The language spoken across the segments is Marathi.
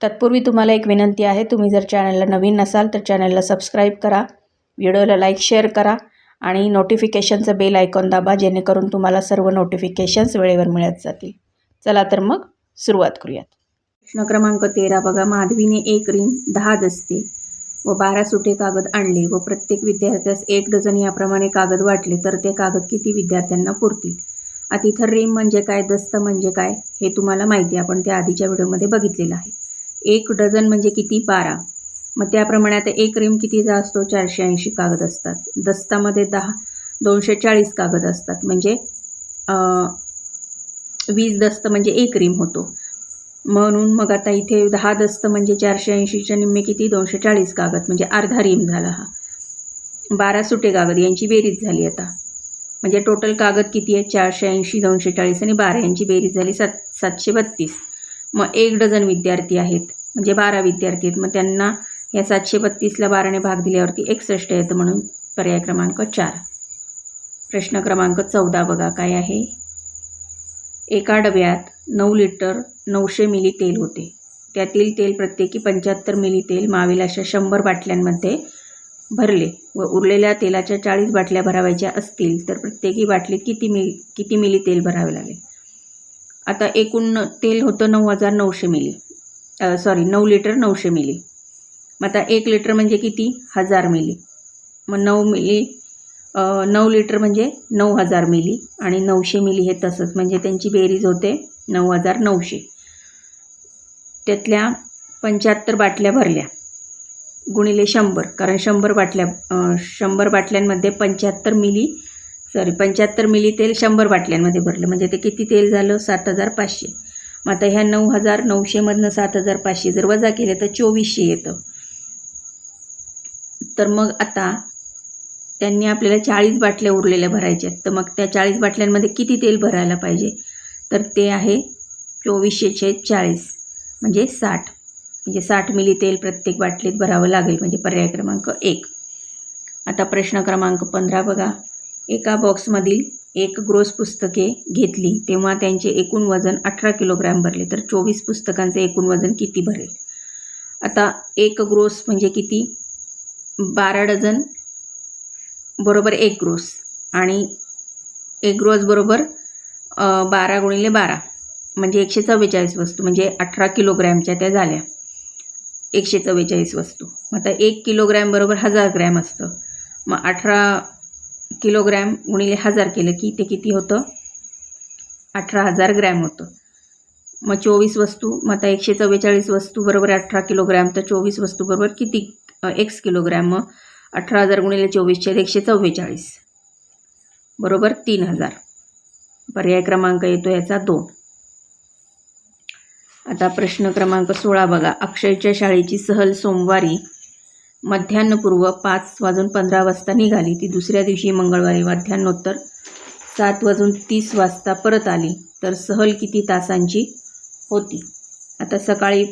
तत्पूर्वी तुम्हाला एक विनंती आहे तुम्ही जर चॅनलला नवीन नसाल तर चॅनलला सबस्क्राईब करा व्हिडिओला लाईक शेअर करा आणि नोटिफिकेशनचं बेल आयकॉन दाबा जेणेकरून तुम्हाला सर्व नोटिफिकेशन्स वेळेवर मिळत जातील. चला तर मग सुरुवात करूयात. प्रश्न क्रमांक तेरा बघा. माधवीने एक रिंग दहा दस्ते व बारा सुटे कागद आणले व प्रत्येक विद्यार्थ्यास एक डझन याप्रमाणे कागद वाटले तर ते कागद किती विद्यार्थ्यांना पुरतील? आता इथं रिम म्हणजे काय दस्त म्हणजे काय हे तुम्हाला माहिती आहे. आपण त्या आधीच्या व्हिडिओमध्ये बघितलेलं आहे. एक डझन म्हणजे किती? बारा. मग त्याप्रमाणे आता एक रिम कितीचा असतो? चारशे ऐंशी कागद असतात. दस्तामध्ये दहा दोनशे चाळीस कागद असतात. म्हणजे वीस दस्त म्हणजे एक रिम होतो. म्हणून मग आता इथे दहा दस्त म्हणजे चारशे ऐंशीच्या निम्मे किती? दोनशे चाळीस कागद. म्हणजे अर्धा रिम झाला हा. बारा सुटे कागद. यांची बेरीज झाली आता. म्हणजे टोटल कागद किती आहे? चारशे ऐंशी दोनशे चाळीस आणि बारा यांची बेरीज झाली सात सातशे बत्तीस. मग एक डझन विद्यार्थी आहेत म्हणजे बारा विद्यार्थी आहेत. मग त्यांना या सातशे बत्तीसला बाराने भाग दिल्यावरती एकसष्ट येतं म्हणून पर्याय क्रमांक चार. प्रश्न क्रमांक चौदा बघा काय आहे. एका डब्यात नऊ लिटर नऊशे मिली तेल होते. त्यातील तेल प्रत्येकी पंच्याहत्तर मिली तेल मावेल अशा शंभर बाटल्यांमध्ये भरले व उरलेल्या तेलाच्या चाळीस बाटल्या भरावायच्या असतील तर प्रत्येकी बाटलीत किती मिली किती मिली तेल भरावे लागेल? आता एकूण तेल होतं नऊ हजार नऊशे मिली. सॉरी नऊ लिटर नऊशे मिली. मग आता एक लिटर म्हणजे किती? हजार मिली. मग नऊ मिली नऊ लिटर म्हणजे नऊ हजार मिली आणि नऊशे मिली हे तसंच. म्हणजे त्यांची बेरीज होते नऊ हजार नऊशे. त्यातल्या पंच्याहत्तर बाटल्या भरल्या. गुणिले शंभर. कारण शंभर बाटल्या शंभर बाटल्यांमध्ये पंच्याहत्तर मिली सॉरी पंच्याहत्तर मिली तेल शंभर बाटल्यांमध्ये भरलं. म्हणजे ते किती तेल झालं? सात हजार पाचशे. मग आता ह्या नऊ हजार नऊशेमधनं सात हजार पाचशे जर वजा केले तर चोवीसशे येतं. तर मग आता त्यांनी आपल्याला चाळीस बाटल्या उरलेल्या भरायच्या आहेत तर मग त्या चाळीस बाटल्यांमध्ये किती तेल भरायला पाहिजे? तर ते आहे चोवीसशेचे चाळीस म्हणजे साठ. म्हणजे साठ मिली तेल प्रत्येक बाटलीत भरावं लागेल म्हणजे पर्याय क्रमांक एक. आता प्रश्न क्रमांक पंधरा बघा. एका बॉक्समधील एक ग्रोस पुस्तके घेतली. तेव्हा त्यांचे एकूण वजन अठरा किलोग्रॅम भरले. तर चोवीस पुस्तकांचे एकूण वजन किती भरेल? आता एक ग्रोस म्हणजे किती? बारा डझन बरोबर एक ग्रोस. आणि एक ग्रोस बरोबर बारा गुणिले बारा. म्हणजे एकशे चव्वेचाळीस वस्तू. म्हणजे अठरा किलोग्रॅमच्या त्या झाल्या. एकशे चव्वेचाळीस वस्तू. मग आता एक किलोग्रॅम बरोबर हजार ग्रॅम असतं. मग अठरा किलोग्रॅम गुणिले हजार केलं की ते किती होतं? अठरा हजार ग्रॅम होतं. मग चोवीस वस्तू मग आता एकशे चव्वेचाळीस वस्तू बरोबर अठरा किलोग्रॅम तर चोवीस वस्तू बरोबर किती? X kilogram. मग अठरा हजार गुणिले चोवीसच्या एकशे चव्वेचाळीस. बरोबर तीन हजार. पर्याय क्रमांक येतो याचा दोन. आता प्रश्न क्रमांक सोळा बघा. अक्षयच्या शाळेची सहल सोमवारी मध्यान्हपूर्व पाच वाजून पंधरा वाजता निघाली. ती दुसऱ्या दिवशी मंगळवारी मध्यान्नोत्तर सात वाजून तीस वाजता परत आली. तर सहल किती तासांची होती? आता सकाळी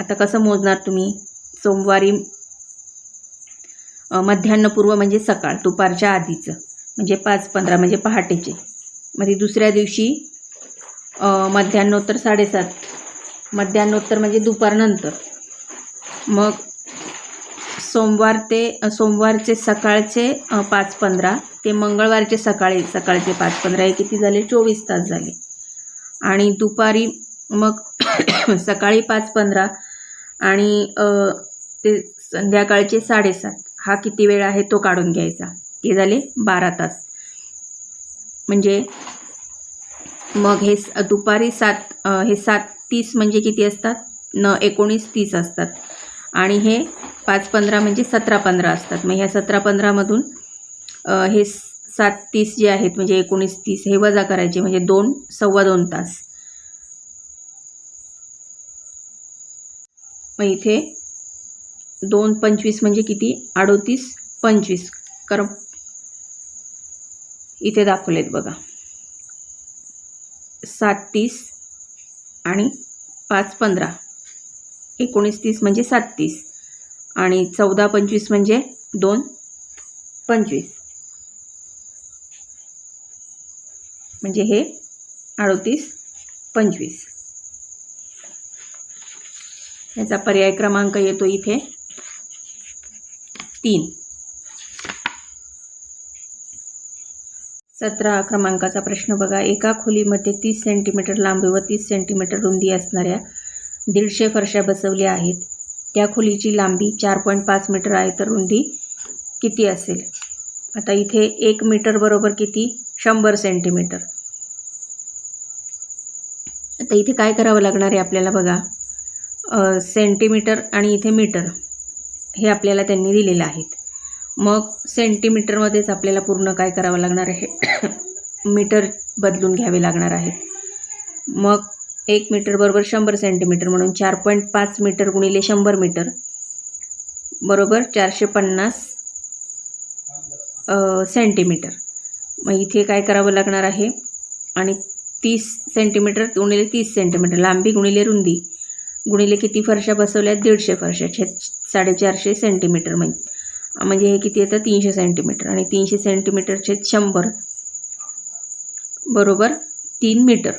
आता कसं मोजणार तुम्ही? सोमवारी अ, मध्यान्हपूर्व म्हणजे सकाळ दुपारच्या आधीचं. म्हणजे पाच पंधरा म्हणजे पहाटेचे. मग ती दुसऱ्या दिवशी मध्यान्नोत्तर साडेसात. मध्यान्नोत्तर म्हणजे दुपारनंतर. मग सोमवार ते सोमवारचे सकाळचे पाच पंधरा ते मंगळवारचे सकाळी सकाळचे पाच पंधरा हे किती झाले? चोवीस तास झाले. आणि दुपारी मग सकाळी पाच पंधरा आणि ते संध्याकाळचे साडेसात हा किती वेळ आहे तो काढून घ्यायचा. ते झाले बारा तास. म्हणजे मग हे स- दुपारी सात हे सात तीस म्हणजे किती असतात? न एकोणीस तीस असतात. आणि हे पाच पंधरा म्हणजे सतरा पंधरा असतात. मग ह्या सतरा पंधरामधून हे सात तीस जे आहेत म्हणजे एकोणीस तीस हे वजा करायचे म्हणजे दोन सव्वा दोन तास. मग इथे दोन पंचवीस म्हणजे किती? अडोतीस पंचवीस. कारण इथे दाखवलेत बघा. सात तीस आणि पाच पंधरा. एकोणीस तीस म्हणजे साततीस आणि चौदा पंचवीस म्हणजे दोन पंचवीस. म्हणजे हे अडोतीस पंचवीस. याचा पर्याय क्रमांक येतो इथे तीन. सतरा क्रमांकाचा प्रश्न बघा. एका खोलीमध्ये तीस सेंटीमीटर लांबी व तीस सेंटीमीटर रुंदी असणाऱ्या दीडशे फरशा बसवल्या आहेत. त्या खोलीची लांबी चार पॉईंट पाच मीटर आहे तर रुंदी किती असेल? आता इथे एक मीटर बरोबर किती? शंभर सेंटीमीटर. आता इथे काय करावं लागणार आहे आपल्याला बघा? सेंटीमीटर आणि इथे मीटर हे आपल्याला त्यांनी दिलेलं आहेत. मग सेंटीमीटरमध्येच आपल्याला पूर्ण काय करावं लागणार आहे? मीटर बदलून घ्यावे लागणार आहे मग एक मीटर बरोबर शंभर सेंटीमीटर म्हणून चार पॉईंट पाच मीटर गुणिले शंभर मीटर. बरोबर चारशे पन्नास सेंटीमीटर. मग इथे काय करावं लागणार आहे? आणि तीस सेंटीमीटर गुणिले तीस सेंटीमीटर लांबी गुणिले रुंदी. गुणिले किती फरशा बसवल्यात? दीडशे फरशा छे साडेचारशे सेंटीमीटर. म्हणजे म्हणजे हे किती येतं? तीनशे सेंटीमीटर. आणि तीनशे सेंटीमीटरचे शंभर. बरोबर तीन मीटर.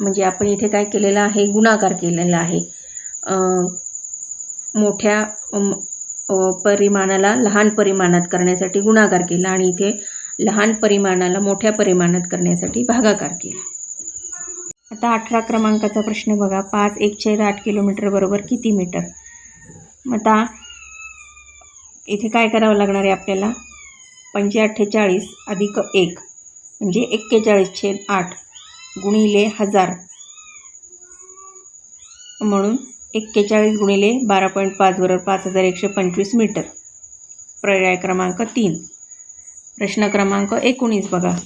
म्हणजे आपण इथे काय केलेलं आहे? गुणाकार केलेला आहे. मोठ्या परिमाणाला लहान परिमाणात करण्यासाठी गुणाकार केला आणि इथे लहान परिमाणाला मोठ्या परिमाणात करण्यासाठी भागाकार केला. आता अठरा क्रमांकाचा प्रश्न बघा. पाच एक छेद आठ किलोमीटर बरोबर किती मीटर? मग आता इथे काय करावं लागणार आहे आपल्याला? पंचे अठ्ठेचाळीस अधिक एक म्हणजे एक्केचाळीस छेद आठ. गुणिले हजार. म्हणून एक्केचाळीस गुणिले बारा पॉईंट पाच बरोबर पाच हजार एकशे पंचवीस मीटर. पर्याय क्रमांक तीन. प्रश्न क्रमांक एकोणीस बघा.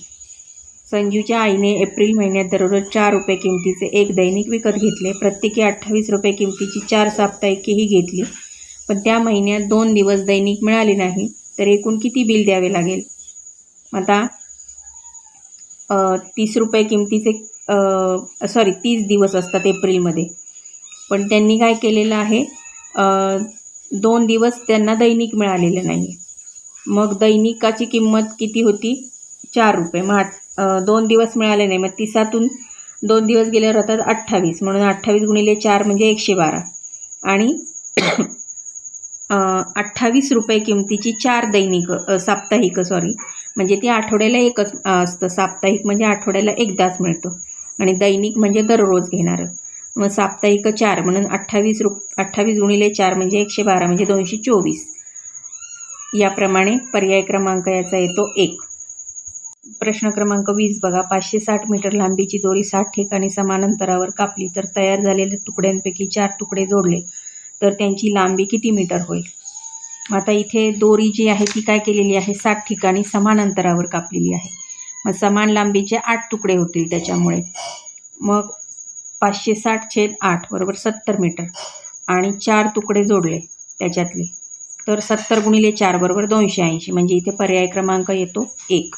संजूच्या आईने एप्रिल महिन्यात दररोज चार रुपये किमतीचे एक दैनिक विकत घेतले. प्रत्येकी अठ्ठावीस रुपये किमतीची चार साप्ताहिकेही घेतली. पण त्या महिन्यात दोन दिवस दैनिक मिळाले नाही तर एकूण किती बिल द्यावे लागेल? आता तीस रुपये किमतीचे सॉरी तीस दिवस असतात एप्रिलमध्ये. पण त्यांनी काय केलेलं आहे दोन दिवस त्यांना दैनिक मिळालेलं नाही मग दैनिकाची किंमत किती होती? चार रुपये. मग दोन दिवस मिळाले नाही. मग तिसातून दोन दिवस गेल्यावर होतात अठ्ठावीस. म्हणून अठ्ठावीस गुणिले चार म्हणजे एकशे बारा. आणि अठ्ठावीस रुपये किमतीची चार दैनिक साप्ताहिक सॉरी म्हणजे ती आठवड्याला एकच असतं. साप्ताहिक म्हणजे आठवड्याला एकदाच मिळतो. आणि दैनिक म्हणजे दररोज घेणारं. मग साप्ताहिक चार म्हणून अठ्ठावीस रुप अठ्ठावीस गुणिले चार म्हणजे एकशे बारा म्हणजे दोनशे चोवीस. याप्रमाणे पर्याय क्रमांक याचा येतो एक. प्रश्न क्रमांक वीस बघा. पाचशे साठ मीटर लांबीची दोरी साठ ठिकाणी समान अंतरावर कापली तर तयार झालेल्या तुकड्यांपैकी चार तुकडे जोडले. तर त्यांची लांबी किती मीटर होईल? आता इथे दोरी जी आहे ती काय केलेली आहे? साठ ठिकाणी समान अंतरावर कापलेली आहे. मग समान लांबीचे आठ तुकडे होतील त्याच्यामुळे. मग पाचशे साठ छेद आठ बरोबर सत्तर मीटर. आणि चार तुकडे जोडले त्याच्यातले. तर सत्तर गुणिले चार बरोबर दोनशे ऐंशी. म्हणजे इथे पर्याय क्रमांक येतो एक.